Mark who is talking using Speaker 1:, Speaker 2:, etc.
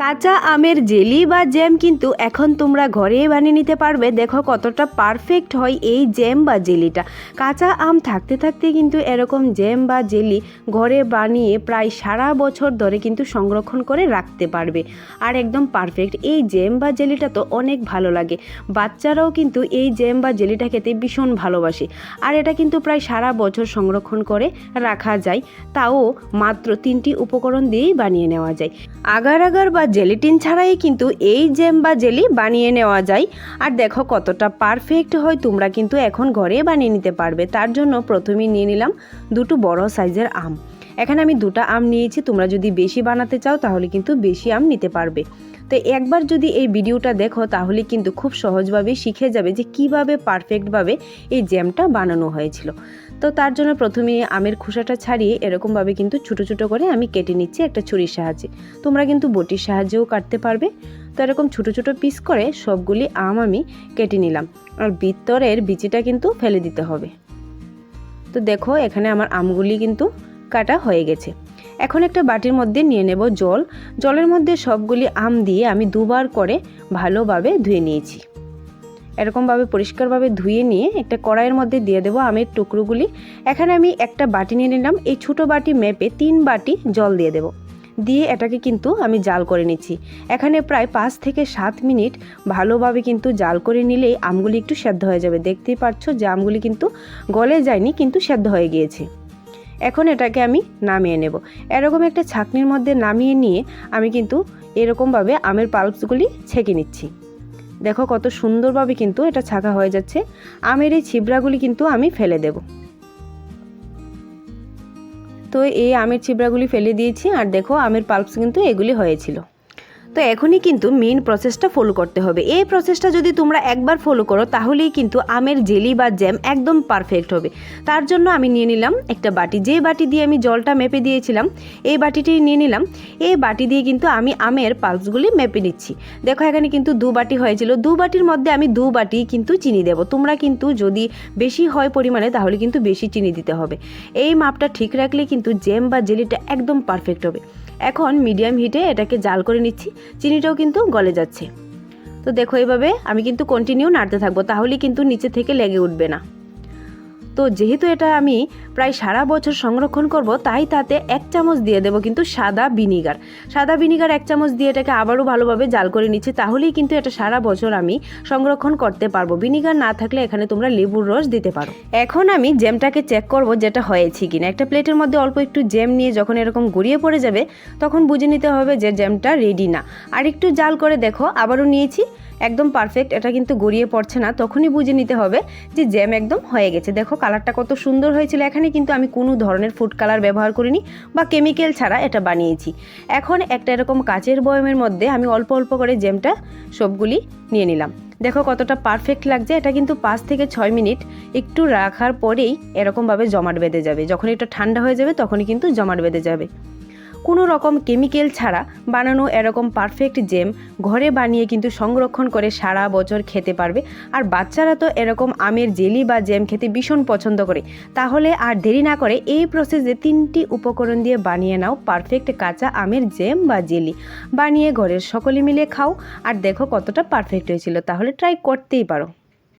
Speaker 1: কাঁচা আমের জেলি বা জ্যাম কিন্তু এখন তোমরা ঘরেই বানিয়ে নিতে পারবে। দেখো কতটা পারফেক্ট হয় এই জ্যাম বা জেলিটা। কাঁচা আম থাকতে থাকতে কিন্তু এরকম জ্যাম বা জেলি ঘরে বানিয়ে প্রায় সারা বছর ধরে কিন্তু সংরক্ষণ করে রাখতে পারবে। আর একদম পারফেক্ট এই জ্যাম বা জেলিটা তো অনেক ভালো লাগে। বাচ্চারাও কিন্তু এই জ্যাম বা জেলিটা খেতে ভীষণ ভালোবাসে। আর এটা কিন্তু প্রায় সারা বছর সংরক্ষণ করে রাখা যায়। তাও মাত্র তিনটি উপকরণ দিয়েই বানিয়ে নেওয়া যায়। আগার আগার বা জেলিটিন ছাড়াই কিন্তু এই জ্যাম বা জেলি বানিয়ে নেওয়া যায়। আর দেখো কতটা পারফেক্ট হয়, তোমরা কিন্তু এখন ঘরে বানিয়ে নিতে পারবে। তার জন্য প্রথমেই নিয়ে নিলাম দুটো বড় সাইজের আম। এখানে আমি দুটো আম নিয়েছি, তোমরা যদি বেশি বানাতে চাও তাহলে কিন্তু বেশি আম নিতে পারবে। তো একবার যদি এই ভিডিওটা দেখো তাহলে কিন্তু খুব সহজভাবে শিখে যাবে যে কীভাবে পারফেক্টভাবে এই জ্যামটা বানানো হয়েছিল। তো তার জন্য প্রথমে আমের খোসাটা ছাড়িয়ে এরকমভাবে কিন্তু ছোটো ছোটো করে আমি কেটে নিচ্ছি একটা ছুরির সাহায্যে। তোমরা কিন্তু বটির সাহায্যেও কাটতে পারবে। তো এরকম ছোটো ছোটো পিস করে সবগুলি আম আমি কেটে নিলাম। আর ভিতরের বিচিটা কিন্তু ফেলে দিতে হবে। তো দেখো এখানে আমার আমগুলি কিন্তু কাটা হয়ে গেছে। এখন একটা বাটির মধ্যে নিয়ে নেব জল। জলের মধ্যে সবগুলি আম দিয়ে আমি দুবার করে ভালোভাবে ধুয়ে নিয়েছি। এরকমভাবে পরিষ্কারভাবে ধুয়ে নিয়ে একটা কড়াইয়ের মধ্যে দিয়ে দেবো আমের টুকরোগুলি। এখানে আমি একটা বাটি নিয়ে নিলাম। এই ছোটো বাটি মেপে তিন বাটি জল দিয়ে দেবো। দিয়ে এটাকে কিন্তু আমি জাল করে নিচ্ছি। এখানে প্রায় পাঁচ থেকে সাত মিনিট ভালোভাবে কিন্তু জাল করে নিলেই আমগুলি একটু সেদ্ধ হয়ে যাবে। দেখতেই পাচ্ছ যে আমগুলি কিন্তু গলে যায়নি, কিন্তু সেদ্ধ হয়ে গিয়েছে। এখন এটাকে আমি নামিয়ে নেব। এরকম একটা ছাকনির মধ্যে নামিয়ে নিয়ে আমি কিন্তু এরকমভাবে আমের পাল্পসগুলি ছেঁকে নিচ্ছি। দেখো কত সুন্দরভাবে কিন্তু এটা ছাঁকা হয়ে যাচ্ছে। আমের এই ছিবড়াগুলি কিন্তু আমি ফেলে দেব। তো এই আমের ছিবড়াগুলি ফেলে দিয়েছি আর দেখো আমের পাল্পস কিন্তু এগুলি হয়েছিল। তো এখনই কিন্তু মেন প্রসেসটা ফলো করতে হবে। এই প্রসেসটা যদি তোমরা একবার ফলো করো, তাহলেই কিন্তু আমের জেলি বা জ্যাম একদম পারফেক্ট হবে। তার জন্য আমি নিয়ে নিলাম একটা বাটি। যে বাটি দিয়ে আমি জলটা মেপে দিয়েছিলাম, এই বাটিটি নিয়ে নিলাম। এই বাটি দিয়ে কিন্তু আমি আমের পাল্পসগুলি মেপে নিচ্ছি। দেখো, এখানে কিন্তু দু বাটি হয়েছিল। দু বাটির মধ্যে আমি দু বাটি কিন্তু চিনি দেবো। তোমরা কিন্তু যদি বেশি হয় পরিমাণে, তাহলে কিন্তু বেশি চিনি দিতে হবে। এই মাপটা ঠিক রাখলে কিন্তু জ্যাম বা জেলিটা একদম পারফেক্ট হবে। এখন মিডিয়াম হিটে এটাকে জাল করে নিচ্ছি, চিনিটাও কিন্তু গলে যাচ্ছে। তো দেখো এইভাবে আমি কিন্তু কন্টিনিউ নাড়তে থাকব তাহলে কিন্তু নিচে থেকে লেগে উঠবে না। তো যেহেতু এটা আমি প্রায় সারা বছর সংরক্ষণ করব, তাই তাতে এক চামচ দিয়ে দেবো কিন্তু সাদা ভিনিগার। সাদা ভিনিগার এক চামচ দিয়ে এটাকে আবারও ভালোভাবে জাল করে নিচ্ছি, তাহলেই কিন্তু এটা সারা বছর আমি সংরক্ষণ করতে পারব। ভিনিগার না থাকলে এখানে তোমরা লেবুর রস দিতে পারো। এখন আমি জ্যামটাকে চেক করব যেটা হয়েছে কিনা। একটা প্লেটের মধ্যে অল্প একটু জ্যাম নিয়ে যখন এরকম গড়িয়ে পড়ে যাবে, তখন বুঝে নিতে হবে যে জ্যামটা রেডি না। আর একটু জাল করে দেখো, আবারও নিয়েছি। একদম পারফেক্ট এটা কিন্তু গড়িয়ে পড়ছে না, তখনই বুঝে নিতে হবে যে জ্যাম একদম হয়ে গেছে। দেখো কালারটা কত সুন্দর হয়েছিল, এখানে কিন্তু আমি কোনো ধরনের ফুড কালার ব্যবহার করিনি বা কেমিক্যাল ছাড়া এটা বানিয়েছি। এখন একটা এরকম কাচের বয়মের মধ্যে আমি অল্প অল্প করে জ্যামটা সবগুলি নিয়ে নিলাম। দেখো কতটা পারফেক্ট লাগছে, এটা কিন্তু পাঁচ থেকে ছয় মিনিট একটু রাখার পরেই এরকমভাবে জমাট বেঁধে যাবে। যখন এটা ঠান্ডা হয়ে যাবে, তখনই কিন্তু জমাট বেঁধে যাবে। কোনো রকম কেমিক্যাল ছাড়া বানানো এরকম পারফেক্ট জেম ঘরে বানিয়ে কিন্তু সংরক্ষণ করে সারা বছর খেতে পারবে। আর বাচ্চারা তো এরকম আমের জেলি বা জ্যাম খেতে ভীষণ পছন্দ করে। তাহলে আর দেরি না করে এই প্রসেসে তিনটি উপকরণ দিয়ে বানিয়ে নাও পারফেক্ট কাঁচা আমের জ্যাম বা জেলি। বানিয়ে ঘরের সকলে মিলে খাও। আর দেখো কতটা পারফেক্ট হয়েছিল। তাহলে ট্রাই করতেই পারো।